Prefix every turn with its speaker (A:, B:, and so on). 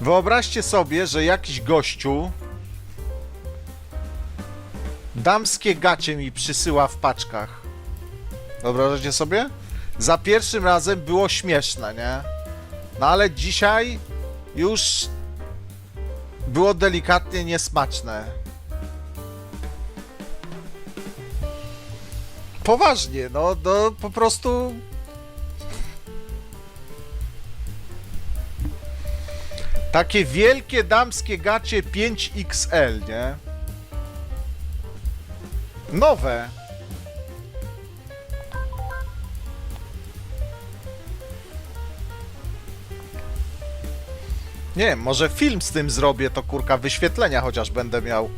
A: Wyobraźcie sobie, że jakiś gościu damskie gacie mi przysyła w paczkach. Wyobrażacie sobie? Za pierwszym razem było śmieszne, nie? No ale dzisiaj już było delikatnie niesmaczne. Poważnie, no, no po prostu Takie wielkie damskie gacie 5XL, nie? Nowe. Nie może film z tym zrobię, to kurka wyświetlenia chociaż będę miał.